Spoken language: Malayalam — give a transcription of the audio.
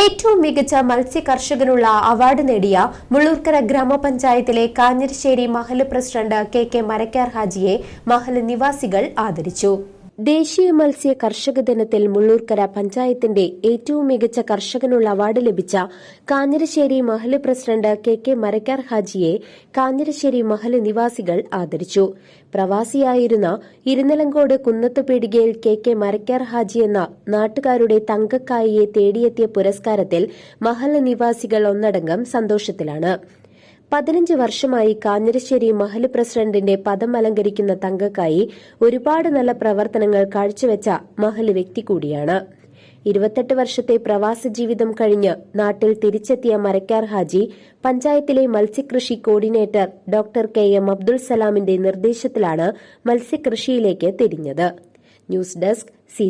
ഏറ്റവും മികച്ച മത്സ്യ കർഷകനുള്ള അവാർഡ് നേടിയ മുള്ളൂർക്കര ഗ്രാമപഞ്ചായത്തിലെ Kanjirassery Mahal president K K Marakkar ഹാജിയെ Mahal നിവാസികൾ ആദരിച്ചു. ദേശീയ മത്സ്യ കർഷക ദിനത്തിൽ മുള്ളൂർക്കര പഞ്ചായത്തിന്റെ ഏറ്റവും മികച്ച കർഷകനുള്ള അവാർഡ് ലഭിച്ച Kanhirassery Mahal president K K Marakkar ഹാജിയെ Kanjirassery Mahal നിവാസികൾ ആദരിച്ചു. പ്രവാസിയായിരുന്ന ഇരുനിലങ്കോട് കുന്നത്ത് പീടികയിൽ കെ കെ മരക്കാർ ഹാജി എന്ന നാട്ടുകാരുടെ തങ്കക്കായിയെ തേടിയെത്തിയ പുരസ്കാരത്തിൽ മഹൽ നിവാസികൾ ഒന്നടങ്കം സന്തോഷത്തിലാണ്. പതിനഞ്ച് വർഷമായി കാഞ്ഞിരശ്ശേരി മഹൽ പ്രസിഡന്റിന്റെ പദം അലങ്കരിക്കുന്ന തങ്കക്കായി ഒരുപാട് നല്ല പ്രവർത്തനങ്ങൾ കാഴ്ചവെച്ച മഹൽ വ്യക്തി കൂടിയാണ്. ഇരുപത്തെട്ട് വർഷത്തെ പ്രവാസ ജീവിതം കഴിഞ്ഞ് നാട്ടിൽ തിരിച്ചെത്തിയ മരക്കാർ ഹാജി പഞ്ചായത്തിലെ മത്സ്യകൃഷി coordinator doctor K M Abdul സലാമിന്റെ നിർദ്ദേശത്തിലാണ് മത്സ്യകൃഷിയിലേക്ക് തിരിഞ്ഞത്. News desk C